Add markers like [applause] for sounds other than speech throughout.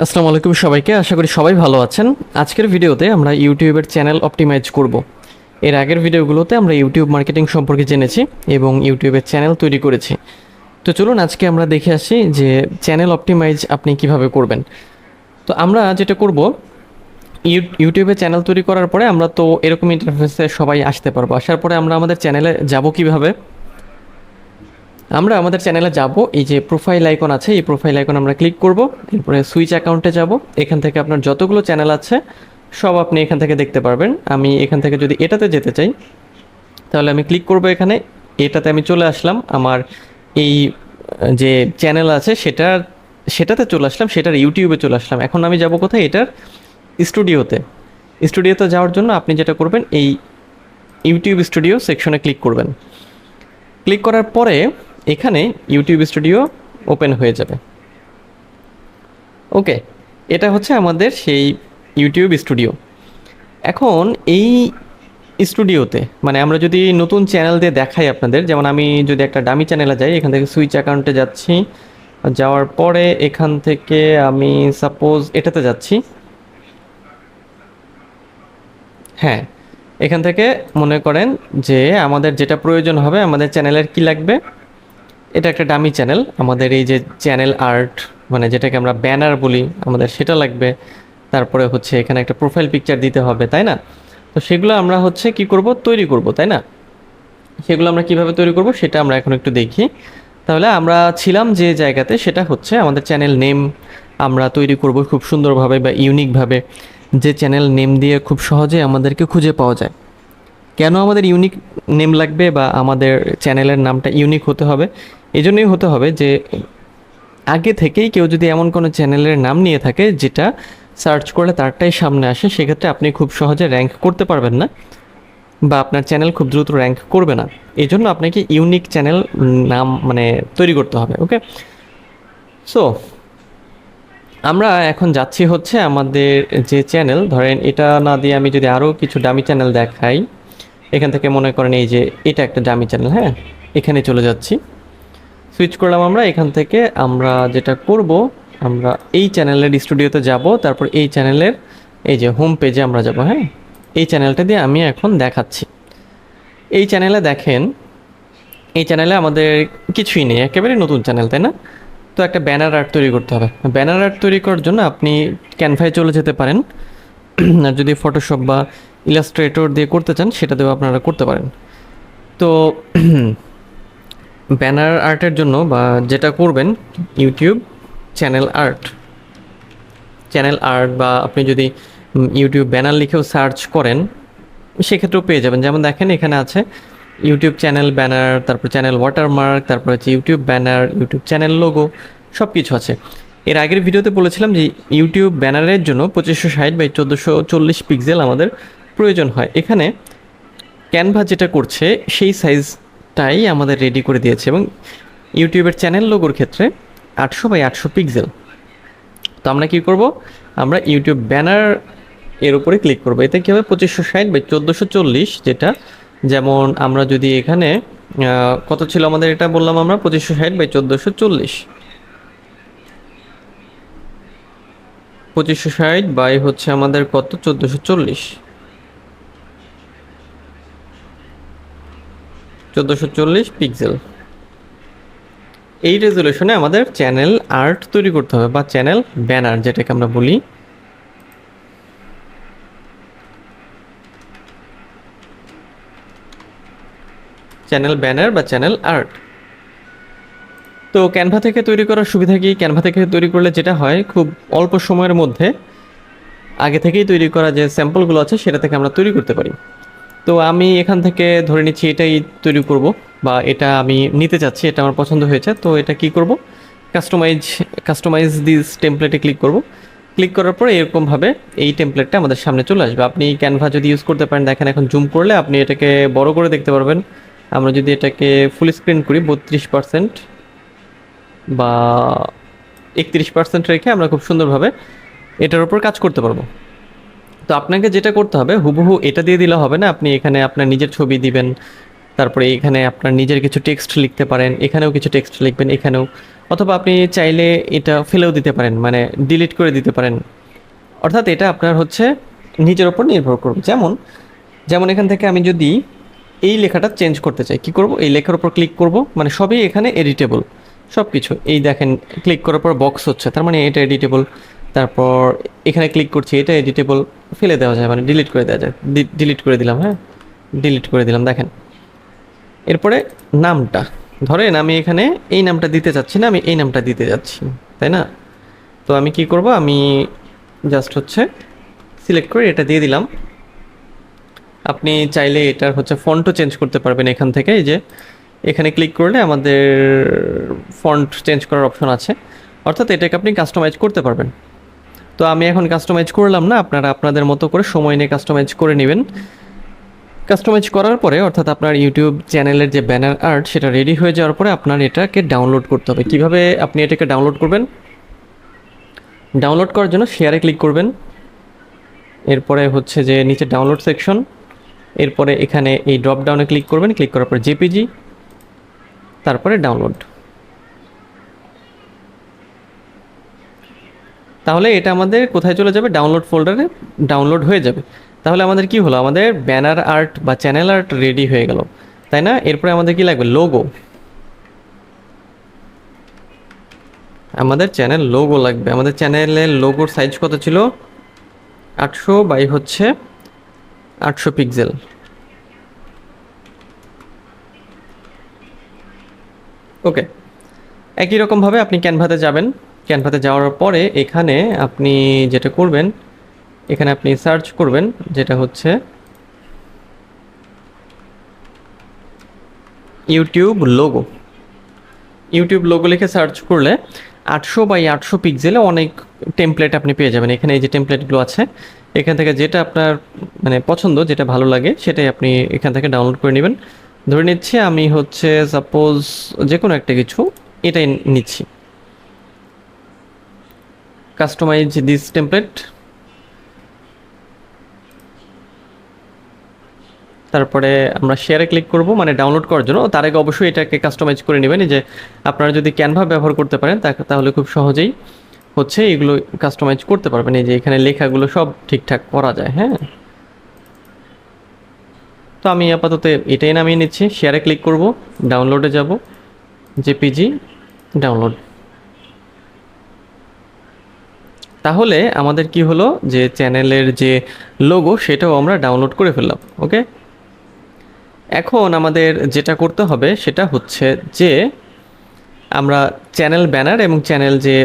আসসালামু আলাইকুম সবাইকে। আশা করি সবাই ভালো আছেন। আজকের ভিডিওতে আমরা ইউটিউবের চ্যানেল অপটিমাইজ করব। এর আগের ভিডিওগুলোতে আমরা ইউটিউব মার্কেটিং সম্পর্কে জেনেছি এবং ইউটিউবের চ্যানেল তৈরি করেছি। তো চলুন আজকে আমরা দেখে আসি যে চ্যানেল অপটিমাইজ আপনি কীভাবে করবেন। তো আমরা যেটা করব, ইউ- ইউটিউবে চ্যানেল তৈরি করার পরে আমরা তো এরকম ইন্টারফেসে সবাই আসতে পারব। আসার পরে আমরা আমাদের চ্যানেলে যাব কীভাবে? আমরা আমাদের চ্যানেলে যাব। এই যে প্রোফাইল আইকন আছে, এই প্রোফাইল আইকন আমরা ক্লিক করব। এরপরে সুইচ অ্যাকাউন্টে যাব। এখান থেকে আপনার যতগুলো চ্যানেল আছে, সব আপনি এখান থেকে দেখতে পারবেন। আমি এখান থেকে যদি এটাতে যেতে চাই, তাহলে আমি ক্লিক করব এখানে। এটাতে আমি চলে আসলাম। আমার এই যে চ্যানেল আছে, সেটার, সেটাতে চলে আসলাম। সেটার ইউটিউবে চলে আসলাম। এখন আমি যাব কোথায়? এটার স্টুডিওতে স্টুডিওতে যাওয়ার জন্য আপনি যেটা করবেন, এই ইউটিউব স্টুডিও সেকশনে ক্লিক করবেন। ক্লিক করার পরে এখানে ইউটিউব স্টুডিও ওপেন হয়ে যাবে। ওকে এটা হচ্ছে আমাদের সেই ইউটিউব স্টুডিও এখন এই স্টুডিওতে মানে আমরা যদি নতুন চ্যানেল দিয়ে দেখাই আপনাদের, যেমন আমি যদি একটা ডামি চ্যানেলে যাই, এখান থেকে সুইচ অ্যাকাউন্টে যাচ্ছি, যাওয়ার পরে এখান থেকে আমি সাপোজ এটাতে যাচ্ছি। হ্যাঁ এখান থেকে মনে করেন যে আমাদের যেটা প্রয়োজন হবে, আমাদের চ্যানেলের কি লাগবে? এটা একটা ডামি চ্যানেল আমাদের এই যে চ্যানেল আর্ট মানে যেটাকে আমরা ব্যানার বলি, আমাদের সেটা লাগবে। তারপরে হচ্ছে এখানে একটা প্রোফাইল পিকচার দিতে হবে, তাই না? তো সেগুলো আমরা হচ্ছে কি করব? তৈরি করব, তাই না? সেগুলো আমরা কীভাবে তৈরি করব সেটা আমরা এখন একটু দেখি। তাহলে আমরা ছিলাম যে জায়গাতে, সেটা হচ্ছে আমাদের চ্যানেল নেম আমরা তৈরি করব খুব সুন্দরভাবে বা ইউনিকভাবে যে চ্যানেল নেম দিয়ে খুব সহজে আমাদেরকে খুঁজে পাওয়া যায়। কেন আমাদের ইউনিক নেম লাগবে বা আমাদের চ্যানেলের নামটা ইউনিক হতে হবে? এই জন্যই হতে হবে যে, আগে থেকেই কেউ যদি এমন কোনো চ্যানেলের নাম নিয়ে থাকে যেটা সার্চ করলে তারটাই সামনে আসে, সেক্ষেত্রে আপনি খুব সহজে র্যাঙ্ক করতে পারবেন না বা আপনার চ্যানেল খুব দ্রুত র্যাঙ্ক করবে না। এই জন্য আপনাকে ইউনিক চ্যানেল নাম মানে তৈরি করতে হবে ওকে সো আমরা এখন যাচ্ছি হচ্ছে আমাদের যে চ্যানেল ধরেন এটা না দিয়ে আমি যদি আরও কিছু দামি চ্যানেল দেখাই। এখান থেকে মনে করেন এই যে এটা একটা ডামি চ্যানেল হ্যাঁ? এখানে চলে যাচ্ছি। সুইচ করলাম আমরা, এখান থেকে আমরা যেটা করব, আমরা এই চ্যানেলের স্টুডিওতে যাব, তারপর এই চ্যানেলের এই যে হোম পেজে আমরা যাব হ্যাঁ? এই চ্যানেলটা দিয়ে আমি এখন দেখাচ্ছি। এই চ্যানেলে দেখেন, এই চ্যানেলে আমাদের কিছুই নেই, একেবারে নতুন চ্যানেল তাই না? তো একটা ব্যানার আর্ট তৈরি করতে হবে। ব্যানার আর্ট তৈরি করার জন্য আপনি ক্যানভায় চলে যেতে পারেন। [clears throat] আর যদি ফটোশপ বা ইলাস্ট্রেটর দিয়ে করতে চান, সেটা দিয়েও আপনারা করতে পারেন। তো [clears throat] ব্যানার আর্টের জন্য বা যেটা করবেন YouTube channel art channel art বা আপনি যদি ইউটিউব ব্যানার লিখেও সার্চ করেন, সেক্ষেত্রেও পেয়ে যাবেন। যেমন দেখেন, এখানে আছে ইউটিউব চ্যানেল ব্যানার তারপর চ্যানেল ওয়াটারমার্ক তারপর হচ্ছে YouTube banner YouTube channel logo সব কিছু আছে। এর আগের ভিডিওতে বলেছিলাম যে ইউটিউব ব্যানারের জন্য পঁচিশশো ষাট বাই চোদ্দোশো চল্লিশ পিক্সেল আমাদের প্রয়োজন হয়। এখানে ক্যানভা যেটা করছে, সেই সাইজটাই আমাদের রেডি করে দিয়েছে এবং ইউটিউবের চ্যানেল লোগোর ক্ষেত্রে আটশো বাই আটশো পিক্সেল তো আমরা কি করব? আমরা ইউটিউব ব্যানার এর উপরে ক্লিক করব। এতে কী হবে? পঁচিশশো ষাট বাই চোদ্দোশো চল্লিশ যেটা, যেমন আমরা যদি এখানে কত ছিল আমাদের এটা বললাম আমরা? পঁচিশশো ষাট বাই চোদ্দোশো চল্লিশ। পঁচিশশো ষাট বাই হচ্ছে আমাদের কত? চোদ্দোশো চল্লিশ। চোদ্দোশো চল্লিশ পিক্সেল এই রেজলিউশনে আমাদের চ্যানেল আর্ট তৈরি করতে হবে বা চ্যানেল ব্যানার যেটাকে আমরা বলি। চ্যানেল ব্যানার বা চ্যানেল আর্ট তো ক্যানভা থেকে তৈরি করার সুবিধা কি? ক্যানভা থেকে তৈরি করলে যেটা হয়, খুব অল্প সময়ের মধ্যে আগে থেকেই তৈরি করা যে স্যাম্পলগুলো আছে, সেটা থেকে আমরা তৈরি করতে পারি। তো আমি এখান থেকে ধরে নিচ্ছি এটাই তৈরি করব, বা এটা আমি নিতে চাচ্ছি, এটা আমার পছন্দ হয়েছে, তো এটা কি করব? কাস্টমাইজ কাস্টমাইজ দিস টেমপ্লেটে ক্লিক করব। ক্লিক করার পরে এরকমভাবে এই টেমপ্লেটটা আমাদের সামনে চলে আসবে। আপনি ক্যানভা যদি ইউজ করতে পারেন, দেখেন এখন জুম করলে আপনি এটাকে বড় করে দেখতে পারবেন। আমরা যদি এটাকে ফুল স্ক্রিন করি, বত্রিশ পার্সেন্ট বা একত্রিশ পার্সেন্ট রেখে আমরা খুব সুন্দরভাবে এটার উপর কাজ করতে পারব। তো আপনাকে যেটা করতে হবে, হুবহু এটা দিয়ে দিলে হবে না, আপনি এখানে আপনার নিজের ছবি দিবেন, তারপরে এখানে আপনার নিজের কিছু টেক্সট লিখতে পারেন, এখানেও কিছু টেক্সট লিখবেন, এখানেও, অথবা আপনি চাইলে এটা ফেলেও দিতে পারেন মানে ডিলিট করে দিতে পারেন। অর্থাৎ এটা আপনার হচ্ছে নিজের ওপর নির্ভর করবে। যেমন যেমন এখান থেকে আমি যদি এই লেখাটা চেঞ্জ করতে চাই, কি করব? এই লেখার উপর ক্লিক করব মানে সবই এখানে এডিটেবল সব কিছু এই দেখেন ক্লিক করার পর বক্স হচ্ছে, তার মানে এটা এডিটেবল তারপর এখানে ক্লিক করছি, এটা এডিটেবল ফেলে দেওয়া যায় মানে ডিলিট করে দেওয়া যায়। ডিলিট করে দিলাম হ্যাঁ? ডিলিট করে দিলাম, দেখেন। এরপরে নামটা। ধরেন আমি এখানে এই নামটা দিতে চাচ্ছি না, আমি এই নামটা দিতে যাচ্ছি, তাই না? তো আমি কি করব? আমি জাস্ট হচ্ছে সিলেক্ট করে এটা দিয়ে দিলাম। আপনি চাইলে এটার হচ্ছে ফন্টও চেঞ্জ করতে পারবেন এখান থেকে, এই যে এখানে ক্লিক করলে আমাদের ফন্ট চেঞ্জ করার অপশন আছে। অর্থাৎ এটাকে আপনি কাস্টমাইজ করতে পারবেন। তো আমি এখন কাস্টমাইজ করলাম না, আপনারা আপনাদের মতো করে সময় নিয়ে কাস্টমাইজ করে নেবেন। কাস্টমাইজ করার পরে, অর্থাৎ আপনার ইউটিউব চ্যানেলের যে ব্যানার আর্ট সেটা রেডি হয়ে যাওয়ার পরে আপনার এটাকে ডাউনলোড করতে হবে। কীভাবে আপনি এটাকে ডাউনলোড করবেন? ডাউনলোড করার জন্য শেয়ারে ক্লিক করবেন। এরপরে হচ্ছে যে নিচে ডাউনলোড সেকশন এরপরে এখানে এই ড্রপ ডাউনে ক্লিক করবেন। ক্লিক করার পর জেপিজি তারপরে ডাউনলোড তাহলে এটা আমাদের কোথায় চলে যাবে? ডাউনলোড ফোল্ডারে ডাউনলোড হয়ে যাবে। তাহলে আমাদের কি হলো? আমাদের ব্যানার আর্ট বা চ্যানেল আর্ট রেডি হয়ে গেল। তাই না? এরপরে আমাদের কি লাগবে? লোগো আমাদের চ্যানেল লোগো লাগবে। আমাদের চ্যানেলের লোগোর সাইজ কত ছিল? আটশো বাই হচ্ছে আটশো পিক্সেল ওকে একই রকমভাবে আপনি ক্যানভাতে যাবেন। ক্যানভাতে যাওয়ার পরে এখানে আপনি যেটা করবেন, এখানে আপনি সার্চ করবেন, যেটা হচ্ছে ইউটিউব লোগো। ইউটিউব লোগো লিখে সার্চ করলে আটশো বাই আটশো পিক্সেলে অনেক টেমপ্লেট আপনি পেয়ে যাবেন। এখানে এই যে টেমপ্লেটগুলো আছে, এখান থেকে যেটা আপনার মানে পছন্দ, যেটা ভালো লাগে, সেটাই আপনি এখান থেকে ডাউনলোড করে নেবেন। ধরে নিচ্ছি আমি হচ্ছে সাপোজ যে কোনো একটা কিছু, এটাই নিচ্ছি। কাস্টমাইজ দিস টেমপ্লেট তারপরে আমরা শেয়ারে ক্লিক করব মানে ডাউনলোড করার জন্য। তার আগে অবশ্যই এটাকে কাস্টমাইজ করে নেবেন। যে আপনারা যদি ক্যানভা ব্যবহার করতে পারেন তাহলে খুব সহজেই হচ্ছে এগুলো কাস্টমাইজ করতে পারবেন। এই যে এখানে লেখাগুলো সব ঠিকঠাক করা যায় হ্যাঁ? তো আমি আপাতত এটাই নামিয়ে নিচ্ছি। শেয়ারে ক্লিক করব ডাউনলোডে যাব। জেপিজি ডাউনলোড তাহলে আমাদের কি হলো? যে চ্যানেলের যে লোগো সেটাও আমরা ডাউনলোড করে ফেললাম ওকে এখন আমাদের যেটা করতে হবে সেটা হচ্ছে যে আমরা চ্যানেল ব্যানার এবং চ্যানেল যে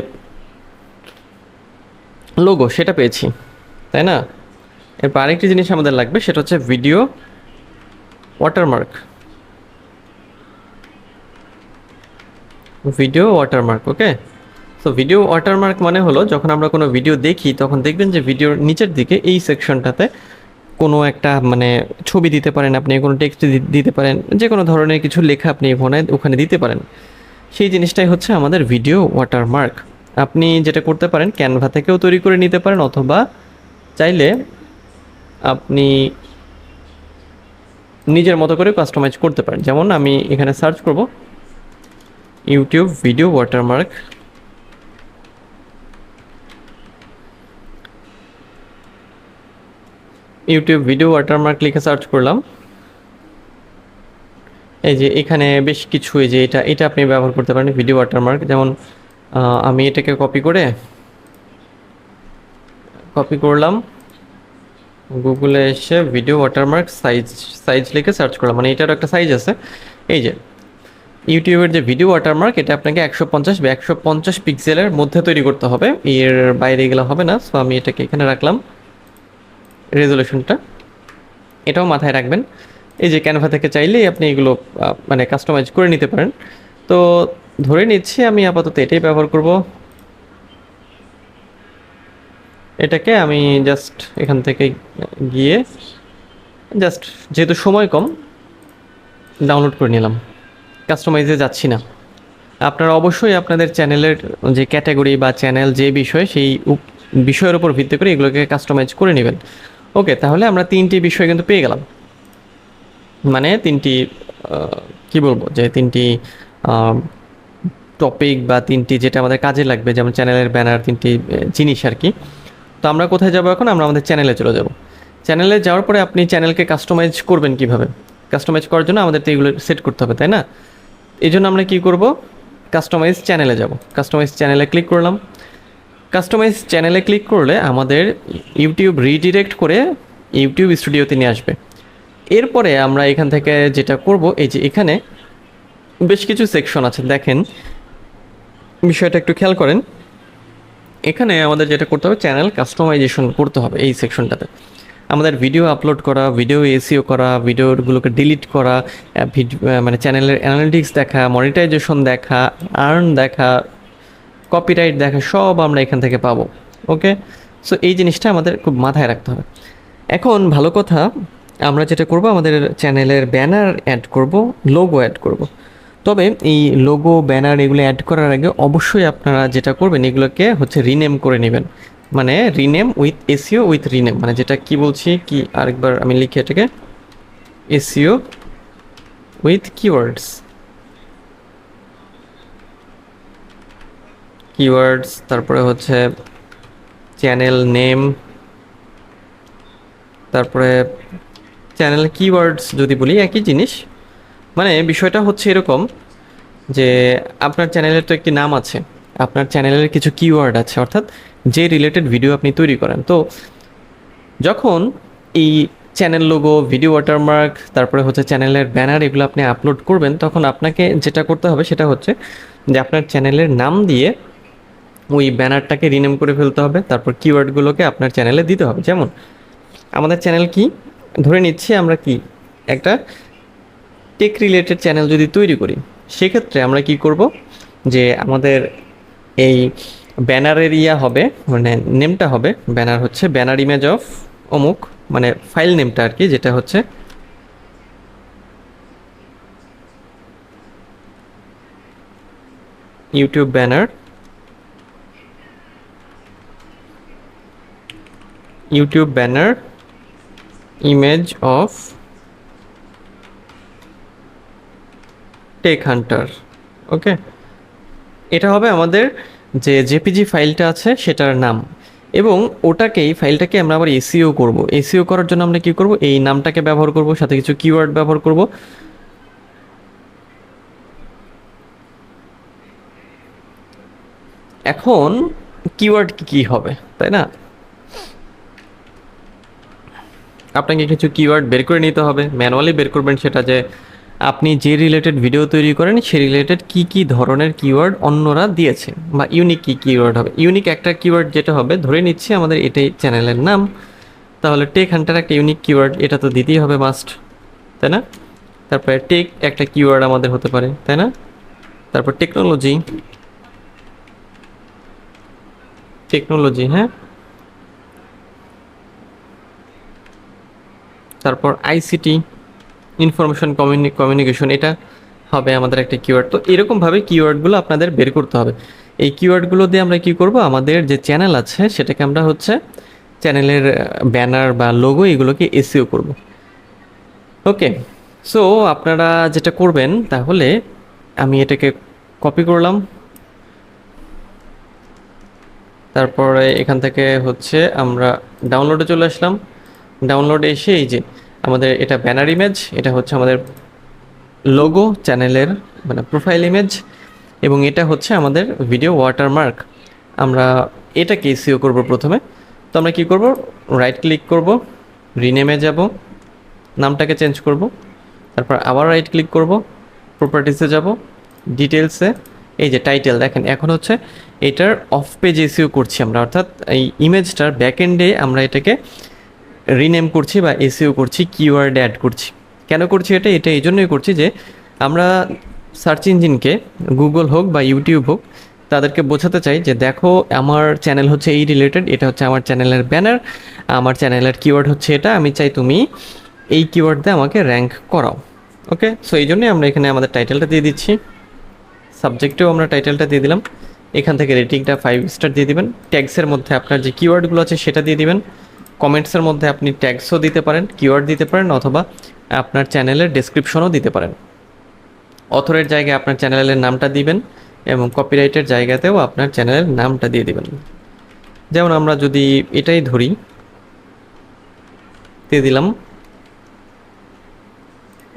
লোগো সেটা পেয়েছি, তাই না? এরপর আরেকটি জিনিস আমাদের লাগবে, সেটা হচ্ছে video watermark video watermark okay তো ভিডিও ওয়াটারমার্ক মানে হলো যখন আমরা কোনো ভিডিও দেখি, তখন দেখবেন যে ভিডিওর নিচের দিকে এই সেকশনটাতে কোনো একটা মানে ছবি দিতে পারেন আপনি, কোনো টেক্সট দিতে পারেন যে কোনো ধরনের কিছু লেখা আপনি ওখানে ওখানে দিতে পারেন। সেই জিনিসটাই হচ্ছে আমাদের ভিডিও ওয়াটারমার্ক আপনি যেটা করতে পারেন ক্যানভা থেকেও তৈরি করে নিতে পারেন, অথবা চাইলে আপনি নিজের মতো করে কাস্টমাইজ করতে পারেন। যেমন আমি এখানে সার্চ করব YouTube video watermark YouTube video watermark লিখে সার্চ করলাম। এই যে এখানে বেশ কিছু এই যে এটা এটা আপনি ব্যবহার করতে পারেন ভিডিও ওয়াটারমার্ক যেমন আমি এটাকে কপি করে কপি করলাম। গুগলে এসে ভিডিও ওয়াটারমার্ক সাইজ সাইজ লিখে সার্চ করলাম। মানে এটারও একটা সাইজ আছে। এই যে ইউটিউবের যে ভিডিও ওয়াটারমার্ক এটা আপনাকে একশো পঞ্চাশ বা একশো পঞ্চাশ পিক্সেলের মধ্যে তৈরি করতে হবে। এর বাইরে গেলে হবে না সো আমি এটাকে এখানে রাখলাম। রেজলিউশনটা। এটাও মাথায় রাখবেন। এই যে ক্যানভা থেকে চাইলেই আপনি এগুলো মানে কাস্টমাইজ করে নিতে পারেন। তো ধরে নিচ্ছি আমি আপাতত এটাই ব্যবহার করব। এটাকে আমি জাস্ট এখান থেকে গিয়ে জাস্ট যেহেতু সময় কম ডাউনলোড করে নিলাম। কাস্টমাইজে যাচ্ছি না। আপনারা অবশ্যই আপনাদের চ্যানেলের যে ক্যাটাগরি বা চ্যানেল যে বিষয়, সেই বিষয়ের উপর ভিত্তি করে এগুলোকে কাস্টমাইজ করে নেবেন। ওকে, তাহলে আমরা তিনটি বিষয় কিন্তু পেয়ে গেলাম। মানে তিনটি কি বলব? যে তিনটি টপিক বা তিনটি যেটা আমাদের কাজে লাগবে, যেমন চ্যানেলের ব্যানার তিনটি জিনিস আর কি। তো আমরা কোথায় যাব এখন? আমরা আমাদের চ্যানেলে চলে যাব। চ্যানেলে যাওয়ার পরে আপনি চ্যানেলকে কাস্টমাইজ করবেন কীভাবে? কাস্টমাইজ করার জন্য আমাদের তো এগুলো সেট করতে হবে, তাই না? এই জন্য আমরা কি করব? কাস্টমাইজ চ্যানেলে যাব। কাস্টমাইজ চ্যানেলে ক্লিক করলাম। কাস্টমাইজ চ্যানেলে ক্লিক করলে আমাদের ইউটিউব রিডিরেক্ট করে ইউটিউব স্টুডিওতে নিয়ে আসবে। এরপরে আমরা এখান থেকে যেটা করব, এই যে এখানে বেশ কিছু সেকশন আছে। দেখেন, বিষয়টা একটু খেয়াল করেন। এখানে আমাদের যেটা করতে হবে চ্যানেল কাস্টমাইজেশন করতে হবে এই সেকশনটাতে আমাদের ভিডিও আপলোড করা ভিডিও এসিও করা ভিডিওগুলোকে ডিলিট করা মানে চ্যানেলের অ্যানালিটিক্স দেখা মনিটাইজেশন দেখা আর্ন দেখা কপিরাইট দেখা সব আমরা এখান থেকে পাবো ওকে সো এই জিনিসটা আমাদের খুব মাথায় রাখতে হবে। এখন ভালো কথা, আমরা যেটা করব, আমাদের চ্যানেলের ব্যানার অ্যাড করব লোগো অ্যাড করব। তবে এই লোগো ব্যানার এগুলো অ্যাড করার আগে অবশ্যই আপনারা যেটা করবেন, এগুলোকে হচ্ছে রিনেম করে নেবেন। মানে rename with SEO with rename মানে যেটা কি বলছি, কি আরেকবার আমি লিখি এটাকে। এসিও উইথ কিওয়ার্ডস কিওয়ার্ডস তারপরে হচ্ছে চ্যানেল নেম তারপরে চ্যানেল কিওয়ার্ডস যদি বলি, একই জিনিস। মানে বিষয়টা হচ্ছে এরকম যে আপনার চ্যানেলের তো একটি নাম আছে, আপনার চ্যানেলের কিছু কিওয়ার্ড আছে, অর্থাৎ যে রিলেটেড ভিডিও আপনি তৈরি করেন। তো যখন এই চ্যানেল লোগো ভিডিও ওয়াটারমার্ক তারপরে হচ্ছে চ্যানেলের ব্যানার এগুলো আপনি আপলোড করবেন, তখন আপনাকে যেটা করতে হবে সেটা হচ্ছে যে আপনার চ্যানেলের নাম দিয়ে ওই ব্যানারটাকে রিনেম করে ফেলতে হবে, তারপর কিওয়ার্ডগুলোকে আপনার চ্যানেলে দিতে হবে। যেমন, আমাদের চ্যানেল কি? ধরে নিচ্ছি আমরা কি, একটা টেক রিলেটেড চ্যানেল যদি তৈরি করি, সেক্ষেত্রে আমরা কি করব? যে আমাদের এই ব্যানারের ইয়া হবে মানে নেমটা হবে ব্যানার হচ্ছে ব্যানার ইমেজ অফ অমুক মানে ফাইল নেমটা আর কি, যেটা হচ্ছে YouTube banner YouTube banner image of tech hunter okay এটা হবে আমাদের যে জেপিজি ফাইলটা আছে সেটার নাম। এবং ওটাকেই ফাইলটাকে আমরা আবার এসিও করব। এসিও করার জন্য আমরা কি করব? এই নামটাকে ব্যবহার করব, সাথে কিছু কিওয়ার্ড ব্যবহার করব। এখন কিওয়ার্ড কি হবে, তাই না? আপনাকে কিছু কিওয়ার্ড বের করে নিতে হবে ম্যানুয়ালি বের করবেন সেটা যে আপনি যে রিলেটেড ভিডিও তৈরি করেন সে রিলেটেড কি কি ধরনের কিওয়ার্ড অন্যরা দিয়েছে বা ইউনিক কি কিওয়ার্ড হবে। ইউনিক একটা কিওয়ার্ড যেটা হবে, ধরে নিচ্ছি আমাদের এটাই চ্যানেলের নাম, তাহলে টেক হান্টার একটা ইউনিক কিওয়ার্ড এটা তো দিতেই হবে মাস্ট তাই না? তারপরে টেক একটা কিওয়ার্ড আমাদের হতে পারে, তাই না? তারপর টেকনোলজি টেকনোলজি হ্যাঁ? তারপর আইসিটি ইনফরমেশন কমিউনিকেশন এটা হবে আমাদের একটা কিওয়ার্ড তো এরকমভাবে কিওয়ার্ডগুলো আপনাদের বের করতে হবে। এই কিওয়ার্ডগুলো দিয়ে আমরা কি করব? আমাদের যে চ্যানেল আছে, সেটাকে আমরা হচ্ছে চ্যানেলের ব্যানার বা লোগো এগুলোকে এসিও করব। ওকে সো আপনারা যেটা করবেন, তাহলে আমি এটাকে কপি করলাম। তারপরে এখান থেকে হচ্ছে আমরা ডাউনলোডে চলে আসলাম। ডাউনলোডে এসে এই যে আমাদের এটা ব্যানার ইমেজ এটা হচ্ছে আমাদের লোগো চ্যানেলের মানে প্রোফাইল ইমেজ এবং এটা হচ্ছে আমাদের ভিডিও ওয়াটারমার্ক আমরা এটাকে এসিও করব প্রথমে। তো আমরা কি করব? রাইট ক্লিক করব রিনেমে যাব, নামটাকে চেঞ্জ করব, তারপর আবার রাইট ক্লিক করব প্রপার্টিসে যাব ডিটেলসে এই যে টাইটেল দেখেন এখন হচ্ছে এটার অফ পেজ এসিও করছি আমরা। অর্থাৎ এই ইমেজটার ব্যাক এন্ডে আমরা এটাকে রিনেম করছি বা এসিও করছি কিওয়ার্ড অ্যাড করছি। কেন করছি এটা? এটা এই জন্যই করছি যে, আমরা সার্চ ইঞ্জিনকে গুগল হোক বা ইউটিউব হোক, তাদেরকে বোঝাতে চাই যে, দেখো, আমার চ্যানেল হচ্ছে এই রিলেটেড এটা হচ্ছে আমার চ্যানেলের ব্যানার আমার চ্যানেলের কিওয়ার্ড হচ্ছে এটা, আমি চাই তুমি এই কিওয়ার্ড দিয়ে আমাকে র্যাঙ্ক করাও। ওকে সো এই জন্যই আমরা এখানে আমাদের টাইটেলটা দিয়ে দিচ্ছি। সাবজেক্টেও আমরা টাইটেলটা দিয়ে দিলাম। এখান থেকে রেটিংটা ফাইভ স্টার দিয়ে দিবেন। ট্যাক্সের মধ্যে আপনার যে কিওয়ার্ডগুলো আছে, সেটা দিয়ে দিবেন। কমেন্টসের মধ্যে আপনি ট্যাগসও দিতে পারেন, কিওয়ার্ড দিতে পারেন অথবা আপনার চ্যানেলের ডেসক্রিপশনও দিতে পারেন। অথরের জায়গায় আপনার চ্যানেলের নামটা দিবেন এবং কপিরাইটের জায়গাতেও আপনার চ্যানেলের নামটা দিয়ে দিবেন। যেমন আমরা যদি এটাই ধরি, দিয়ে দিলাম,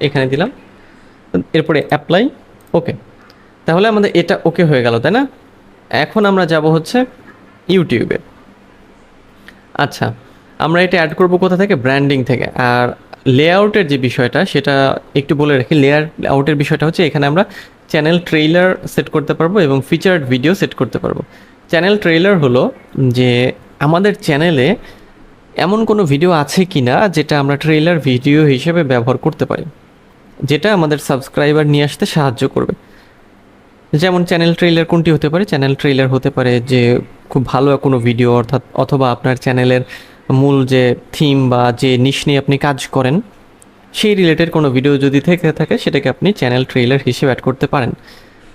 এখানে দিলাম, এরপরে অ্যাপ্লাই ওকে তাহলে আমাদের এটা ওকে হয়ে গেল, তাই না? এখন আমরা যাব হচ্ছে ইউটিউবে আচ্ছা আমরা এটা অ্যাড করব কোথা থেকে? ব্র্যান্ডিং থেকে। আর লেআউটের যে বিষয়টা, সেটা একটু বলে রাখি। লেয়ার আউটের বিষয়টা হচ্ছে এখানে আমরা চ্যানেল ট্রেইলার সেট করতে পারব এবং ফিচার্ড ভিডিও সেট করতে পারব। চ্যানেল ট্রেইলার হলো যে আমাদের চ্যানেলে এমন কোনো ভিডিও আছে কি না যেটা আমরা ট্রেইলার ভিডিও হিসেবে ব্যবহার করতে পারি, যেটা আমাদের সাবস্ক্রাইবার নিয়ে আসতে সাহায্য করবে। যেমন চ্যানেল ট্রেইলার কোনটি হতে পারে? চ্যানেল ট্রেইলার হতে পারে যে খুব ভালো কোনো ভিডিও অর্থাৎ, অথবা আপনার চ্যানেলের মূল যে থিম বা যে নিশ নিয়ে আপনি কাজ করেন, সেই রিলেটেড কোনো ভিডিও যদি থেকে থাকে, সেটাকে আপনি চ্যানেল ট্রেইলার হিসেবে অ্যাড করতে পারেন।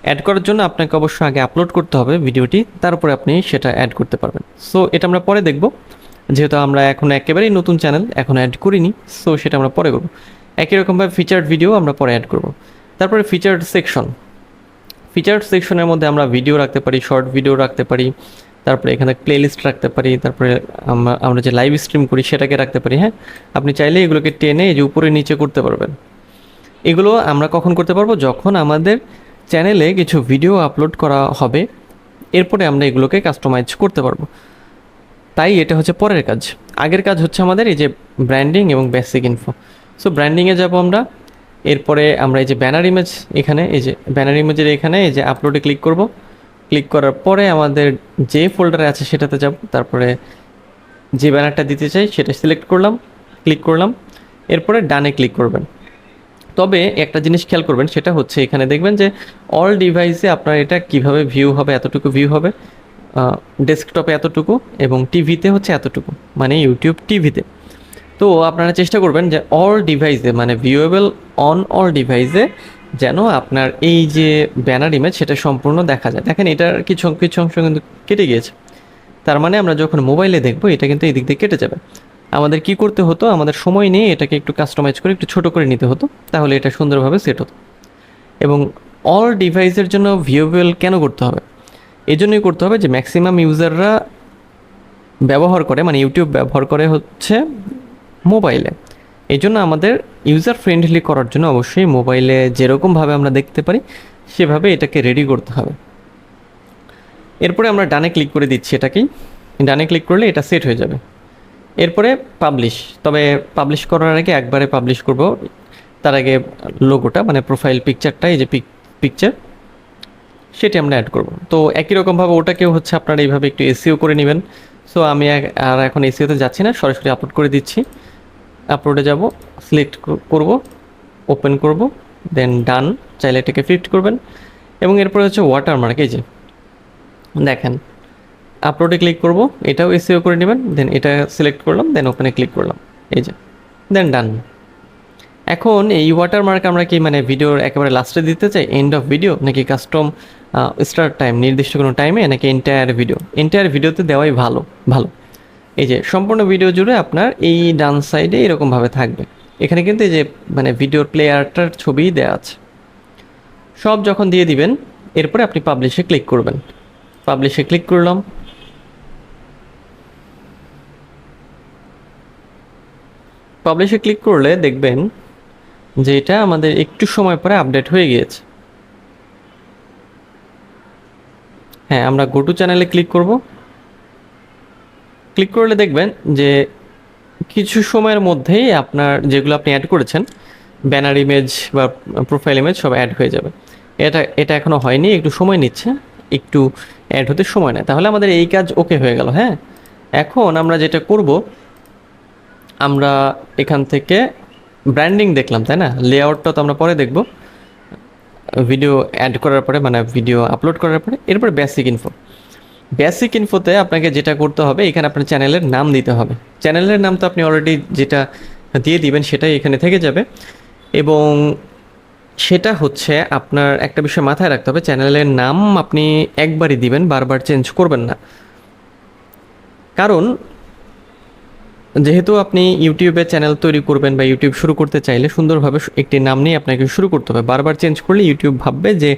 অ্যাড করার জন্য আপনাকে অবশ্যই আগে আপলোড করতে হবে ভিডিওটি তারপরে আপনি সেটা অ্যাড করতে পারবেন। সো এটা আমরা পরে দেখব। যেহেতু আমরা এখন একেবারেই নতুন চ্যানেল এখন অ্যাড করিনি সো সেটা আমরা পরে করব। একই রকমভাবে ফিচার্ড ভিডিও আমরা পরে অ্যাড করব। তারপরে ফিচার্ড সেকশন ফিচার্ড সেকশনের মধ্যে আমরা ভিডিও রাখতে পারি শর্ট ভিডিও রাখতে পারি তারপরে এখানে প্লেলিস্ট রাখতে পারি, তারপরে আমরা আমরা যে লাইভ স্ট্রিম করি সেটাকে রাখতে পারি হ্যাঁ? আপনি চাইলে এগুলোকে টেনে এই যে উপরে নিচে করতে পারবেন। এগুলো আমরা কখন করতে পারব? যখন আমাদের চ্যানেলে কিছু ভিডিও আপলোড করা হবে, এরপরে আমরা এগুলোকে কাস্টমাইজ করতে পারব। তাই এটা হচ্ছে পরের কাজ। আগের কাজ হচ্ছে আমাদের এই যে ব্র্যান্ডিং এবং বেসিক ইনফো সো ব্র্যান্ডিংয়ে যাব আমরা, এরপরে আমরা এই যে ব্যানার ইমেজ এখানে, এই যে ব্যানার ইমেজের এখানে এই যে আপলোডে ক্লিক করব। ক্লিক করার পরে আমাদের যে ফোল্ডারে আছে সেটাতে যাব, তারপরে যে ব্যানারটা দিতে চাই সেটা সিলেক্ট করলাম ক্লিক করলাম, এরপরে ডানে ক্লিক করবেন। তবে একটা জিনিস খেয়াল করবেন, সেটা হচ্ছে এখানে দেখবেন যে অল ডিভাইসে আপনার এটা কীভাবে ভিউ হবে, এতটুকু ভিউ হবে ডেস্কটপে এতটুকু এবং টিভিতে হচ্ছে এতটুকু মানে ইউটিউব টিভিতে তো। আপনারা চেষ্টা করবেন যে অল ডিভাইসে মানে ভিউয়েবল অন অল ডিভাইসে যেন আপনার এই যে ব্যানার ইমেজ সেটা সম্পূর্ণ দেখা যায়। দেখেন, এটার কিছু কিছু অংশ কিন্তু কেটে গিয়েছে। তার মানে আমরা যখন মোবাইলে দেখব, এটা কিন্তু এই দিক দিয়ে কেটে যাবে। আমাদের কি করতে হতো? আমাদের সময় নিয়ে এটাকে একটু কাস্টমাইজ করে, একটু ছোট করে নিতে হতো, তাহলে এটা সুন্দরভাবে সেট হতো। এবং অল ডিভাইসের জন্য ভিউয়েবল কেন করতে হবে? এই জন্যই করতে হবে যে ম্যাক্সিমাম ইউজাররা ব্যবহার করে মানে ইউটিউব ব্যবহার করে হচ্ছে মোবাইলে এই জন্য আমাদের ইউজার ফ্রেন্ডলি করার জন্য অবশ্যই মোবাইলে যেরকমভাবে আমরা দেখতে পারি, সেভাবে এটাকে রেডি করতে হবে। এরপরে আমরা ডানে ক্লিক করে দিচ্ছি এটাকেই। ডানে ক্লিক করলে এটা সেট হয়ে যাবে। এরপরে পাবলিশ তবে পাবলিশ করার আগে একবারে পাবলিশ করব। তার আগে লোগোটা মানে প্রোফাইল পিকচারটা এই যে পিক পিকচার সেটি আমরা অ্যাড করব। তো একই রকমভাবে ওটাকেও হচ্ছে আপনারা এইভাবে একটু এসিও করে নেবেন। সো আমি আর এখন এসিওতে যাচ্ছি না, সরাসরি আপলোড করে দিচ্ছি। আপলোডে যাব সিলেক্ট করব ওপেন করব দেন ডান চাইলে এটাকে ফিট করবেন। এবং এরপরে হচ্ছে ওয়াটারমার্ক এই যে। দেখেন আপলোডে ক্লিক করব, এটাও এসিও করে নেবেন দেন এটা সিলেক্ট করলাম দেন ওপেনে ক্লিক করলাম, এই যে। দেন ডান এখন এই ওয়াটারমার্ক আমরা কি মানে ভিডিওর একেবারে লাস্টে দিতে চাই এন্ড অফ ভিডিও নাকি কাস্টম স্টার্ট টাইম নির্দিষ্ট কোনো টাইমে নাকি এন্টায়ার ভিডিও এন্টায়ার ভিডিওতে দেওয়াই ভালো ভালো। এই যে সম্পূর্ণ ভিডিও জুড়ে আপনার এই ডান সাইডে এরকমভাবে থাকবে। এখানে কিন্তু এই যে মানে ভিডিওর প্লেয়ারটার ছবিই দেওয়া আছে। সব যখন দিয়ে দিবেন, এরপরে আপনি পাবলিশে ক্লিক করবেন। পাবলিশে ক্লিক করলাম। পাবলিশে ক্লিক করলে দেখবেন যে এটা আমাদের একটু সময় পরে আপডেট হয়ে গিয়েছে। হ্যাঁ আমরা গোটু চ্যানেলে ক্লিক করব। ক্লিক করলে দেখবেন যে কিছু সময়ের মধ্যেই আপনার যেগুলো আপনি অ্যাড করেছেন ব্যানার ইমেজ বা প্রোফাইল ইমেজ সব অ্যাড হয়ে যাবে। এটা এটা এখনও হয়নি, একটু সময় নিচ্ছে, একটু অ্যাড হতে সময় নেয়। তাহলে আমাদের এই কাজ ওকে হয়ে গেল হ্যাঁ? এখন আমরা যেটা করব, আমরা এখান থেকে ব্র্যান্ডিং দেখলাম, তাই না? লেআউটটা তো আমরা পরে দেখব। ভিডিও অ্যাড করার পরে মানে ভিডিও আপলোড করার পরে, এরপরে বেসিক ইনফো বেসিক ইনফোতে আপনাকে যেটা করতে হবে, এখানে আপনার চ্যানেলের নাম দিতে হবে। চ্যানেলের নাম তো আপনি অলরেডি যেটা দিয়ে দিবেন, সেটাই এখানে থেকে যাবে। এবং সেটা হচ্ছে আপনার একটা বিষয় মাথায় রাখতে হবে চ্যানেলের নাম আপনি একবারই দিবেন, বারবার চেঞ্জ করবেন না। কারণ যেহেতু আপনি ইউটিউবে চ্যানেল তৈরি করবেন বা ইউটিউব শুরু করতে চাইলে সুন্দরভাবে একটি নাম নিয়ে আপনাকে শুরু করতে হবে। বারবার চেঞ্জ করলে ইউটিউব ভাববে যে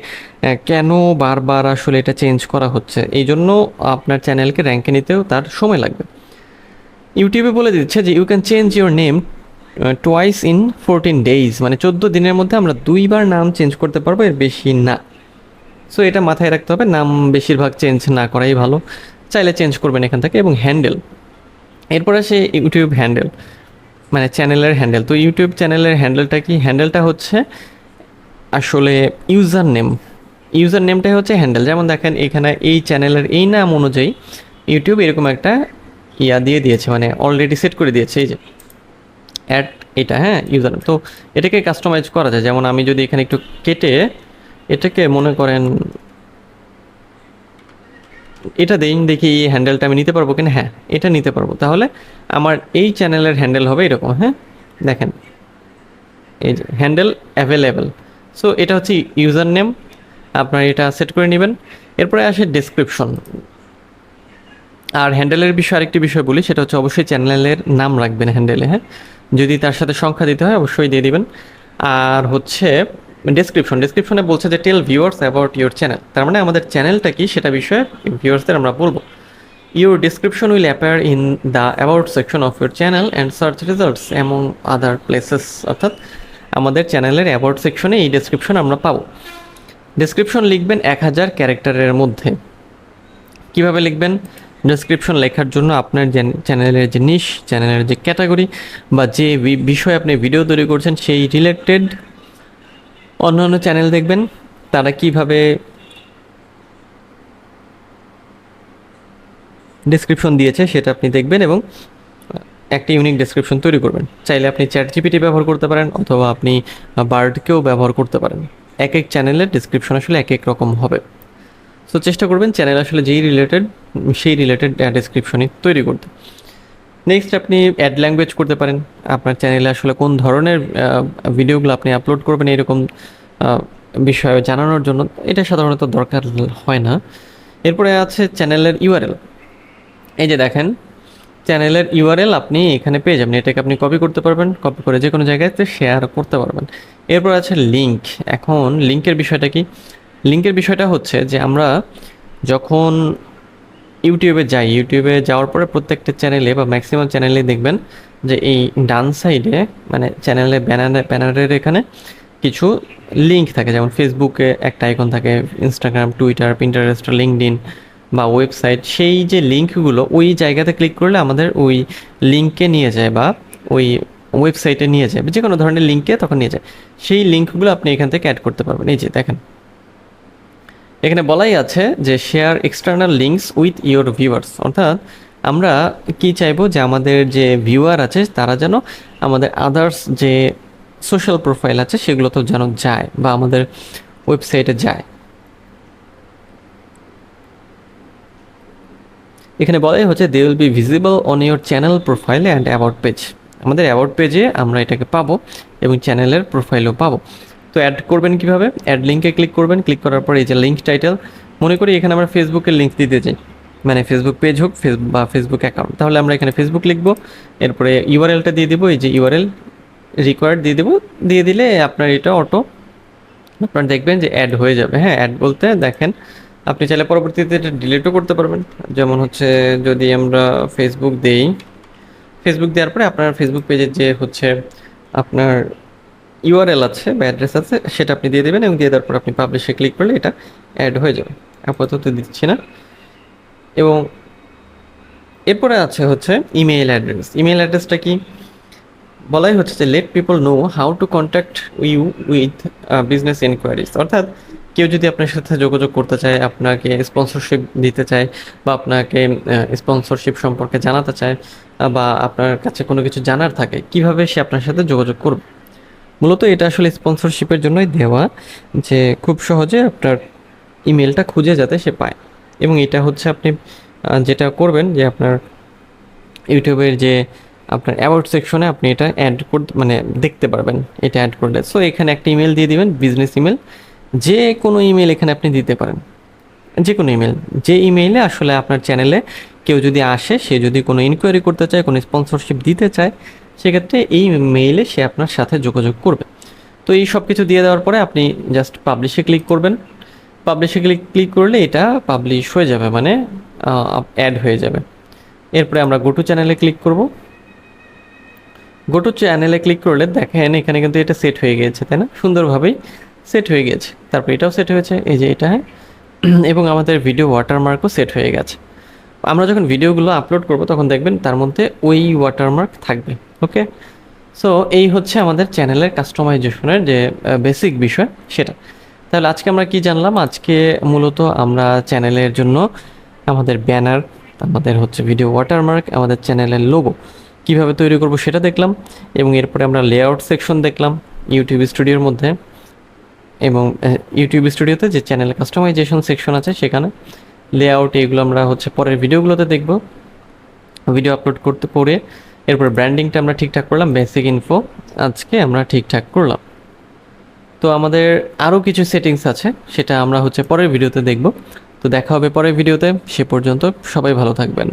কেন বারবার আসলে এটা চেঞ্জ করা হচ্ছে? এই জন্য আপনার চ্যানেলকে র্যাঙ্কে নিতেও তার সময় লাগবে। ইউটিউবে বলে দিচ্ছে যে you can change your name twice in fourteen days মানে চোদ্দ দিনের মধ্যে আমরা দুইবার নাম চেঞ্জ করতে পারব, এর বেশি না। সো এটা মাথায় রাখতে হবে, নাম বেশিরভাগ চেঞ্জ না করাই ভালো। চাইলে চেঞ্জ করবেন এখান থেকে এবং হ্যান্ডেল এরপর আসে ইউটিউব হ্যান্ডেল মানে চ্যানেলের হ্যান্ডেল তো ইউটিউব চ্যানেলের হ্যান্ডেলটা কি? হ্যান্ডেলটা হচ্ছে আসলে ইউজার নেম ইউজার নেমটাই হচ্ছে হ্যান্ডেল যেমন দেখেন, এখানে এই চ্যানেলের এই নাম অনুযায়ী ইউটিউব এরকম একটা ইয়া দিয়ে দিয়েছে মানে অলরেডি সেট করে দিয়েছে, এই যে অ্যাড এটা হ্যাঁ ইউজার তো এটাকে কাস্টমাইজ করা যায়। যেমন আমি যদি এখানে একটু কেটে, এটাকে মনে করেন এটা দেই, দেখি এই হ্যান্ডেলটা আমি নিতে পারব কিনা? হ্যাঁ এটা নিতে পারব। তাহলে আমার এই চ্যানেলের হ্যান্ডেল হবে এরকম হ্যাঁ? দেখেন, এই যে হ্যান্ডেল অ্যাভেলেবেল সো এটা হচ্ছে ইউজার নেম আপনার এটা সেট করে নেবেন। এরপরে আসে ডেসক্রিপশন আর হ্যান্ডেলের বিষয়ে আরেকটি বিষয় বলি, সেটা হচ্ছে অবশ্যই চ্যানেলের নাম রাখবেন হ্যান্ডেলে হ্যাঁ? যদি তার সাথে সংখ্যা দিতে হয়, অবশ্যই দিয়ে দিবেন। আর হচ্ছে ডেসক্রিপশন ডেসক্রিপশনে বলছে যে tell viewers about your channel তার মানে আমাদের চ্যানেলটা কি? সেটা বিষয়ে ভিউয়ার্সদের আমরা বলব। Your description will appear in the about section of your channel and search results among other places অর্থাৎ আমাদের চ্যানেলের অ্যাবাউট সেকশনে এই ডেসক্রিপশন আমরা পাবো। ডেসক্রিপশন লিখবেন এক হাজার ক্যারেক্টারের মধ্যে। কীভাবে লিখবেন? ডেসক্রিপশন লেখার জন্য আপনার চ্যানেলের যে নিশ চ্যানেলের যে ক্যাটাগরি বা যে বিষয়ে আপনি ভিডিও তৈরি করছেন, সেই রিলেটেড অন্যান্য চ্যানেল দেখবেন, তারা কীভাবে ডেসক্রিপশন দিয়েছে সেটা আপনি দেখবেন এবং একটা ইউনিক ডেসক্রিপশন তৈরি করবেন। চাইলে আপনি চ্যাট জিপিটি ব্যবহার করতে পারেন অথবা আপনি বার্ডকেও ব্যবহার করতে পারেন। এক এক চ্যানেলের ডেসক্রিপশন আসলে এক এক রকম হবে। সো চেষ্টা করবেন চ্যানেল আসলে যেই রিলেটেড সেই রিলেটেড ডেসক্রিপশনই তৈরি করতে। নেক্সট আপনি অ্যাড ল্যাঙ্গুয়েজ করতে পারেন। আপনার চ্যানেলে আসলে কোন ধরনের ভিডিওগুলো আপনি আপলোড করবেন এরকম বিষয়ে জানানোর জন্য, এটা সাধারণত দরকার হয় না। এরপরে আছে চ্যানেলের ইউআরএল এই যে দেখেন চ্যানেলের ইউআরএল আপনি এখানে পেয়ে যাবেন। এটাকে আপনি কপি করতে পারবেন কপি করে যে কোনো জায়গাতে শেয়ার করতে পারবেন। এরপর আছে লিঙ্ক এখন লিঙ্কের বিষয়টা কি? লিঙ্কের বিষয়টা হচ্ছে যে আমরা যখন ইউটিউবে যাই, ইউটিউবে যাওয়ার পরে প্রত্যেকটা চ্যানেলে বা ম্যাক্সিমাম চ্যানেলে দেখবেন যে এই ডান সাইডে মানে চ্যানেলে ব্যানার ব্যানারের এখানে কিছু লিঙ্ক থাকে। যেমন ফেসবুকে একটা আইকন থাকে ইনস্টাগ্রাম টুইটার পিন্টারেস্ট লিঙ্কডিন বা ওয়েবসাইট সেই যে লিঙ্কগুলো ওই জায়গাতে ক্লিক করলে আমাদের ওই লিঙ্কে নিয়ে যায় বা ওই ওয়েবসাইটে নিয়ে যায়। যে কোনো ধরনের লিঙ্কে তখন নিয়ে যায়। সেই লিঙ্কগুলো আপনি এখান থেকে অ্যাড করতে পারবেন। এই যে দেখেন। এখানে বলাই আছে যে share external links with your viewers অর্থাৎ আমরা কি চাইব যে আমাদের যে ভিউয়ার আছে, তারা যেন আমাদের আদার্স যে সোশ্যাল প্রোফাইল আছে, সেগুলো তো যেন যায় বা আমাদের ওয়েবসাইটে যায়। এখানে বলাই হচ্ছে they will be visible on your channel profile and about page আমাদের অ্যাবাউট পেজে আমরা এটাকে পাবো এবং চ্যানেলের প্রোফাইলও পাবো। তো অ্যাড করবেন কীভাবে? অ্যাড লিঙ্কে ক্লিক করবেন ক্লিক করার পর এই যে লিঙ্ক টাইটেল মনে করি এখানে আমরা ফেসবুকের লিঙ্ক দিতে চাই। মানে ফেসবুক পেজ হোক ফেসবুক বা ফেসবুক অ্যাকাউন্ট তাহলে আমরা এখানে ফেসবুক লিখব, এরপরে ইউআরএলটা দিয়ে দেবো, এই যে ইউআরএল রিকোয়ার্ড দিয়ে দেবো। দিয়ে দিলে আপনার এটা অটো আপনার দেখবেন যে অ্যাড হয়ে যাবে। হ্যাঁ অ্যাড বলতে দেখেন, আপনি চাইলে পরবর্তীতে এটা ডিলিটও করতে পারবেন। যেমন হচ্ছে যদি আমরা ফেসবুক দেই ফেসবুক দেওয়ার পরে আপনার ফেসবুক পেজের যে হচ্ছে আপনার ইউআরএল আছে বা অ্যাড্রেস আছে, সেটা আপনি দিয়ে দেবেন এবং দিয়ে দেওয়ার পর আপনি পাবলিশে ক্লিক করলে এটা অ্যাড হয়ে যাবে। আপাতত দিচ্ছি না। এবং এরপরে আছে হচ্ছে ইমেইল অ্যাড্রেস ইমেইল অ্যাড্রেসটা কি? বলাই হচ্ছে যে let people know how to contact you with business enquiries অর্থাৎ কেউ যদি আপনার সাথে যোগাযোগ করতে চায়, আপনাকে স্পন্সরশিপ দিতে চায় বা আপনাকে স্পন্সরশিপ সম্পর্কে জানাতে চায়, বা আপনার কাছে কোনো কিছু জানার থাকে, কীভাবে সে আপনার সাথে যোগাযোগ করবে? মূলত এটা আসলে স্পন্সরশিপের জন্যই দেওয়া, যে খুব সহজে আপনার ইমেলটা খুঁজে যাতে সে পায়। এবং এটা হচ্ছে আপনি যেটা করবেন যে আপনার ইউটিউবের যে আপনার অ্যাওয়ার্ড সেকশনে আপনি এটা অ্যাড করতে মানে দেখতে পারবেন, এটা অ্যাড করলে। সো এখানে একটা ইমেল দিয়ে দিবেন বিজনেস ইমেল যে কোনো ইমেল এখানে আপনি দিতে পারেন। যে কোনো ইমেল যে ইমেইলে আসলে আপনার চ্যানেলে কেউ যদি আসে, সে যদি কোনো ইনকোয়ারি করতে চায়, কোনো স্পন্সরশিপ দিতে চায় সেক্ষেত্রে এই মেইলে সে আপনার সাথে যোগাযোগ করবে। তো এই সব কিছু দিয়ে দেওয়ার পরে আপনি জাস্ট পাবলিশে ক্লিক করবেন। পাবলিশে ক্লিক ক্লিক করলে এটা পাবলিশ হয়ে যাবে মানে অ্যাড হয়ে যাবে। এরপরে আমরা গোটু চ্যানেলে ক্লিক করব। গোটু চ্যানেলে ক্লিক করলে দেখেন এখানে কিন্তু এটা সেট হয়ে গিয়েছে, তাই না? সুন্দরভাবেই সেট হয়ে গেছে তারপর এটাও সেট হয়েছে, এই যে এটা হ্যাঁ? [clears throat] এবং আমাদের ভিডিও ওয়াটারমার্কও সেট হয়ে গেছে। আমরা যখন ভিডিওগুলো আপলোড করব, তখন দেখবেন তার মধ্যে ওই ওয়াটারমার্ক থাকবে ওকে সো এই হচ্ছে আমাদের চ্যানেলের কাস্টমাইজেশনের যে বেসিক বিষয়, সেটা। তাহলে আজকে আমরা কি জানলাম? আজকে মূলত আমরা চ্যানেলের জন্য আমাদের ব্যানার আমাদের হচ্ছে ভিডিও ওয়াটারমার্ক আমাদের চ্যানেলের লোগো কীভাবে তৈরি করব সেটা দেখলাম এবং এরপরে আমরা লেআউট সেকশন দেখলাম ইউটিউব স্টুডিওর মধ্যে এবং ইউটিউব স্টুডিওতে যে চ্যানেল কাস্টমাইজেশন সেকশন আছে সেখানে লেআউট এগুলো আমরা হচ্ছে পরের ভিডিওগুলোতে দেখব। ভিডিও আপলোড করতে পরে এরপর ব্র্যান্ডিংটা আমরা ঠিকঠাক করলাম বেসিক ইনফো আজকে আমরা ঠিকঠাক করলাম। তো আমাদের আরও কিছু সেটিংস আছে, সেটা আমরা হচ্ছে পরের ভিডিওতে দেখব। তো দেখা হবে পরের ভিডিওতে সে পর্যন্ত সবাই ভালো থাকবেন।